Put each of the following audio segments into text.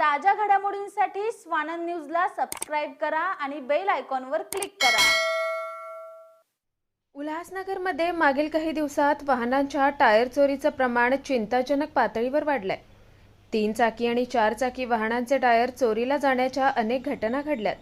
ताज्या घडामोडींसाठी स्वानंद न्यूजला सबस्क्राईब करा आणि बेल आयकॉनवर क्लिक करा. उल्हासनगरमध्ये मागील काही दिवसात वाहनांच्या टायर चोरीचं प्रमाण चिंताजनक पातळीवर वाढलंय. तीन चाकी आणि चार चाकी वाहनांचे टायर चोरीला जाण्याच्या अनेक घटना घडल्यात.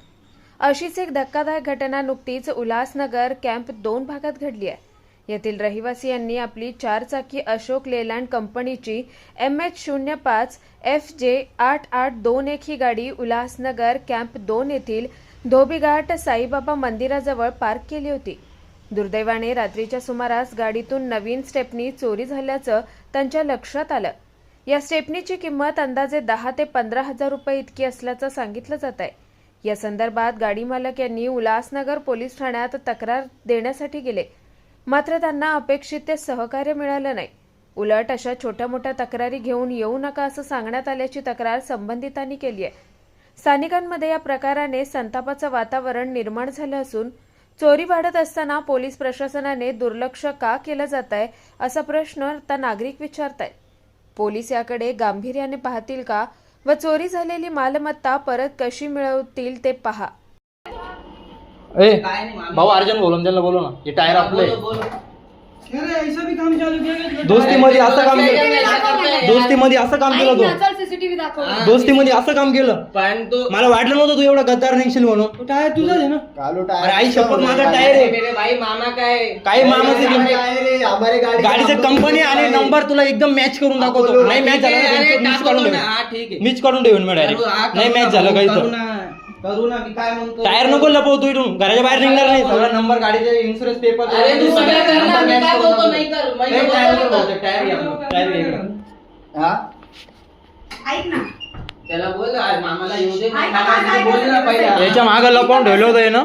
अशीच एक धक्कादायक घटना नुकतीच उल्हासनगर कॅम्प दोन भागात घडली आहे. येथील रहिवासियांनी आपली चारचाकी अशोक लेलँड कंपनीची एम एच शून्य पाच एफ जे आठ आठ दोन एक ही गाडी उल्हासनगर कॅम्प दोन येथील धोबीघाट साईबाबा मंदिराजवळ पार्क केली होती. दुर्दैवाने रात्रीच्या सुमारास गाडीतून नवीन स्टेपनी चोरी झाल्याचं त्यांच्या लक्षात आलं. या स्टेपनीची किंमत अंदाजे दहा ते पंधरा हजार रुपये इतकी असल्याचं सांगितलं जात आहे. या संदर्भात गाडी मालक यांनी उल्हासनगर पोलीस ठाण्यात तक्रार देण्यासाठी गेले. मात्र त्यांना अपेक्षित ते सहकार्य मिळालं नाही. उलट अशा छोट्या मोठ्या तक्रारी घेऊन येऊ नका असं सांगण्यात आल्याची तक्रार संबंधितांनी केली आहे. स्थानिकांमध्ये या प्रकाराने संतापाचं वातावरण निर्माण झालं असून चोरी वाढत असताना पोलीस प्रशासनाने दुर्लक्ष का केलं जात आहे असा प्रश्न आता नागरिक विचारत आहे पोलीस याकडे गांभीर्याने पाहतील का व चोरी झालेली मालमत्ता परत कशी मिळवतील ते पहा. ए भाऊ अर्जन बोलून त्यांना बोलू ना. हे टायर आपले. अरे ऐसा भी काम चालू किया गया दोस्ती मध्ये असं काम केलं. दोस्ती मध्ये असं काम केलं तू. सीसीटीव्ही दाखव. दोस्ती मध्ये असं काम केलं. पण तो मला वाटलं नव्हतं तू एवढा गद्दार निघशील म्हणून. तो टायर तुझाच आहे ना? अरे आई शपथ माझा टायर आहे. मेरे भाई मामा काय? काही मामाचे गाडीचं कंपनी आणि नंबर तुला एकदम मॅच करून दाखवतो. नाही मॅच झाला ना, अरे, काढून ना. हा, ठीक आहे. मीच काढून ठेवीन मी डायरेक्ट करू, हा, नाही करू मॅच ना, झालं काही करू तर ना. करू ना मी काय म्हणतो? टायर नको लपव तू इथून. घराच्या बाहेर निघणार नाही. सगळा नंबर गाडीचे इन्शुरन्स पेपर अरे तू सगळं कर ना, मी काय बोलतो नाही कर. मी बोलतो नाही कर. ऐक ना. त्याला बोल मामाला येऊ दे. मामाला बोल ना, पहिला. याच्या मागे लपवून ठेवलं होतं हे ना?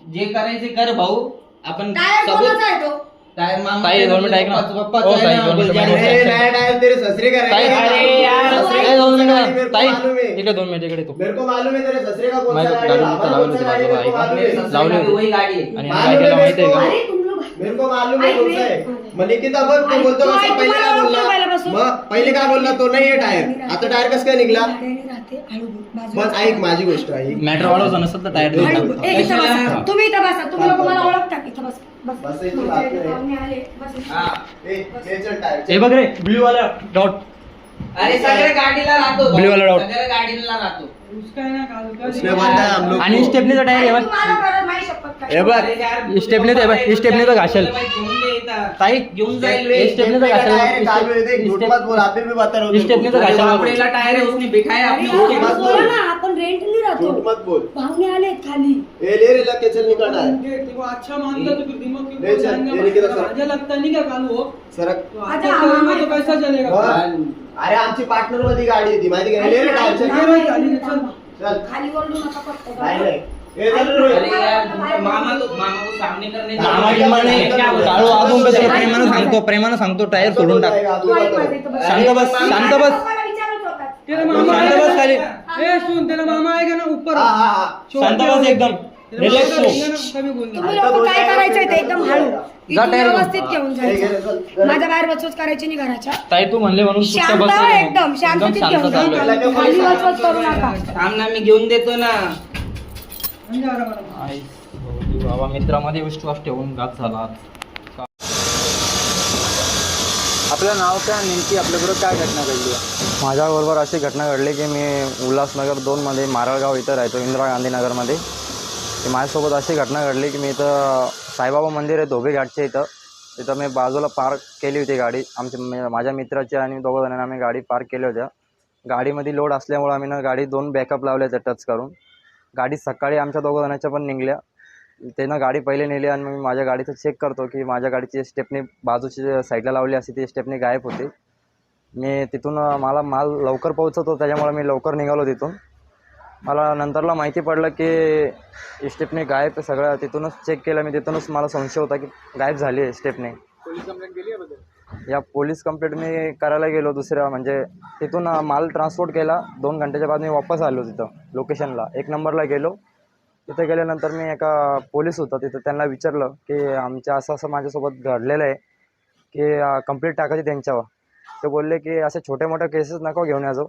जे करायचे कर भाऊ. आपण टायर सबूत- कोणाचा आहे तो? मामा ताई, दोन मिनिटं ऐक ना. हो, ताई, दोन मिनिटं बोलजाडी. ऐक. अरे, ताई अरे यार, ताई, दोन मिनिटं ताई मालूम है। इकडे दोन मिनिट इकडे तू मेरे को मालूम है तेरे ससुरे का कौन मैं सा गाड़ी गाड़ी है, में हमारा चलावे कौन सा होती गाड़ी है, बाजूला मेरे को आई मालूम मेरे है। ससुरे लावली का भी होती. वही गाडी आहे आणि मालूम गाडीला है माहिती आहे मेरे का अरे तुम लोग मेरे को मालूम है ऐक कौन रे. सा है मग निकिता बघ तो ऐक, बोलतो तू कसं ऐक, पहिले तुम्हाला काय बोलला पहिल्यापासून. मग पहिले काय बोलला तो नाही आहे टायर आता टायर कसं काय निघला गाड्याने राहते, हळू बोल, बाजूला. मग ऐक माझी गोष्ट ऐक मॅटर वाढवचं नसतं तर टायर. ए, इथं बसा. तुम्ही इथं बसा तुम्ही लोक मला हा. ए, चल टायर बघ रे ब्ल्यू वाला डॉट अरे सगळ्या गाडीला राहतो. Blue वाला डाऊट. सगळ्या गाडीला राहतो आणि. स्टेपनीचा टायर बघ. हे बघ स्टेपनी पप्पा स्टेपनी तर घासेल. ताई घेऊन जाईल घासेल बता टायर उसने अरे, आपण मत बोल. बोला ना आपण रेंटनी राहतो. झूठ मत बोल. पाहुणे आले खाली. ए ले रे लग चल निकल टायर ये देखो अच्छा मानता तो फिर दिमाग क्यों ले चल, जाएगा ये लेके भाई? रख। मुझे लगता नहीं क्या कालू हो? सरक तो अच्छा, आपको मामा तो कैसा चलेगा अरे आमची पार्टनरमध्ये गाडी होती माहिती का? ले रे चल खाली चल. चल. खाली ओरडू नका नाही रोहित. नाही. कसं प्रेमानं सांगतो प्रेमानं सांगतो टायर सोडून टाक. शांत बस शांत बस. मामा शांत बस आएगा खाली. ए सुन तेरा मामा आएगा ना ऊपर? हा हा हा. शांत बस एकदम. तेरा रिलॅक्स मामा हो. रहेगा ना, कभी बोलना तुम्ही लोक काय करायचंय ते एकदम हळू? इथून. व्यवस्थित घेऊन जायचं. माझ्या बाहेर वचवच करायची नाही घराच्या. ताई तू म्हणले म्हणून शांत. एकदम शांततेत घेऊन चालू आहे. जा खाली वचवच करू नका. थांब ना मी घेऊन देतो ना. बाबा मित्रामध्ये विश्वास ठेवून घात झाला. आपलं नाव काय नेमकी आपल्याबरोबर काय घटना घडली? आहे माझ्याबरोबर अशी घटना घडली की मी उल्हासनगर दोनमध्ये मारळगाव इथं राहतो इंदिरा गांधी नगरमध्ये. की माझ्यासोबत अशी घटना घडली की मी इथं साईबाबा मंदिर आहे धोबी घाटच्या इथं. तिथं मी बाजूला पार्क केली होती गाडी. आमच्या माझ्या मित्राची आणि दोघं जणांनी आम्ही गाडी पार्क केल्या होत्या. गाडीमध्ये लोड असल्यामुळं आम्ही ना गाडी दोन बॅकअप लावले होते टच करून. गाडी सकाळी आमच्या दोघं जणांच्या पण निघल्या. त्यानं गाडी पहिले नेली आणि मी माझ्या गाडीचं चेक करतो की माझ्या गाडीची स्टेपनी बाजूची साईडला लावली असती ती स्टेपनी गायब होती. मी तिथून मला माल लवकर पोहोचतो त्याच्यामुळे मी लवकर निघालो तिथून. मला नंतरला माहिती पडलं की स्टेपनी गायब सगळं. तिथूनच चेक केलं मी तिथूनच मला संशय होता की गायब झाली आहे स्टेपनी या पोलीस कंप्लेंट मी करायला गेलो दुसऱ्या म्हणजे तिथून माल ट्रान्सपोर्ट केला. दोन घंट्याच्या बाद मी वापस आलो तिथं लोकेशनला एक नंबरला गेलो. तिथे गेल्यानंतर मी एका पोलीस होता तिथं त्यांना विचारलं की आमच्या असं असं माझ्यासोबत घडलेलं आहे की कंप्लीट टाकायची त्यांच्यावर. ते बोलले की असे छोटे मोठे केसेस नको घेऊन याचो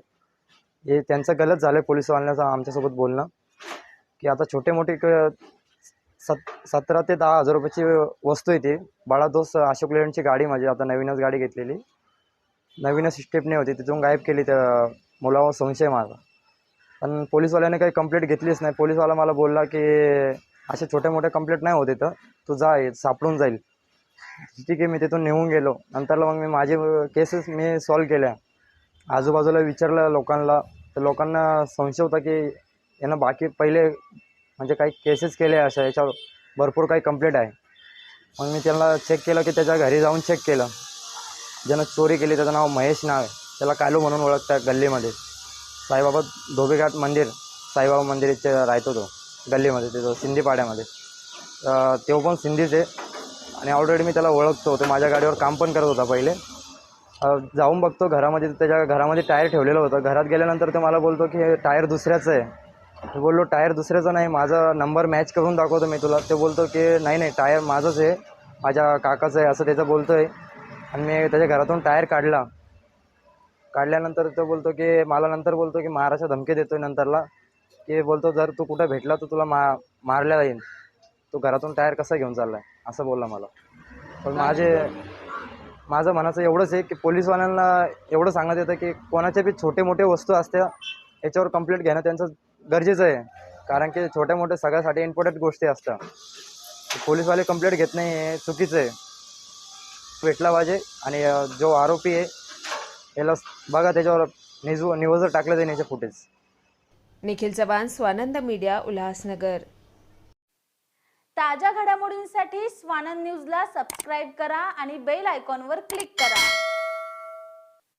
हे त्यांचं गलत झालं आहे पोलीसवाल्यांचं आमच्यासोबत बोलणं. की आता छोटे मोठे क सत सतरा ते दहा हजार रुपयाची वस्तू येते बाळा दोस्त अशोक लेलंडची गाडी माझी. आता नवीनच गाडी घेतलेली. नवीनच स्टेपने होती. तिथून गायब केली त्या मुलावर संशय माझा. पण पोलीसवाल्याने काही कंप्लेंट घेतलीच नाही. पोलीसवाला मला बोलला की असे छोटे मोठे कंप्लेंट नाही होते तर तू जा सापडून जाईल. ठीक आहे मी तिथून निघून गेलो. नंतरला मग मी माझे केसेस मी सॉल्व केल्या. आजूबाजूला विचारलं लोकांना. तर लोकांना संशय होता की यानं बाकी पहिले म्हणजे काही केसेस केले अशा याच्यावर भरपूर काही कंप्लेंट आहे. मग मी त्यांना चेक केलं की त्याच्या घरी जाऊन चेक केलं. ज्यानं चोरी केली त्याचं नाव महेश नाव आहे. त्याला कालू म्हणून ओळखतात गल्लीमध्ये. साईबाबा धोबेघाट मंदिर साईबाबा मंदिर इथे राहतो तो गल्लीमध्ये तिथं सिंधीपाड्यामध्ये. तो पण सिंधीच आहे. आणि ऑलरेडी मी त्याला ओळखतो. तो माझ्या गाडीवर काम पण करत होता पहिले. जाऊन बघतो घरामध्ये. त्याच्या घरामध्ये टायर ठेवलेलं होतं. घरात गेल्यानंतर तो मला बोलतो की हे टायर दुसऱ्याचं आहे. मी बोललो टायर दुसऱ्याचं नाही माझा नंबर मॅच करून दाखवतो मी तुला. ते बोलतो की नाही नाही टायर माझंच आहे माझ्या काकाचं आहे असं त्याचं बोलतो आहे आणि मी त्याच्या घरातून टायर काढला. काढल्यानंतर तो बोलतो की मला नंतर बोलतो की महाराष्ट्र धमकी देतोय नंतरला. की बोलतो जर तू कुठं भेटला तर तुला मा मारल्या जाईल. तू घरातून टायर कसा घेऊन चाललाय? असं बोलला मला. पण माझे माझं म्हणायचं एवढंच आहे की पोलीसवाल्यांना एवढं सांगण्यात येतं की कोणाच्या बी छोटे मोठे वस्तू असत्या याच्यावर कंप्लेंट घेणं त्यांचं गरजेचं आहे. कारण की छोट्या मोठ्या सगळ्यासाठी इम्पॉर्टंट गोष्टी असतात. पोलीसवाले कंप्लेंट घेत नाही हे चुकीचं आहे. भेटला पाहिजे आणि जो आरोपी आहे याला बघा त्याच्यावर निजू निवजर टाकलं जाईल याचे फुटेज निखिल चव्हाण स्वानंद मीडिया उल्हासनगर. ताज्या घडामोडींसाठी स्वानंद न्यूजला सबस्क्राईब करा आणि बेल आयकॉनवर क्लिक करा.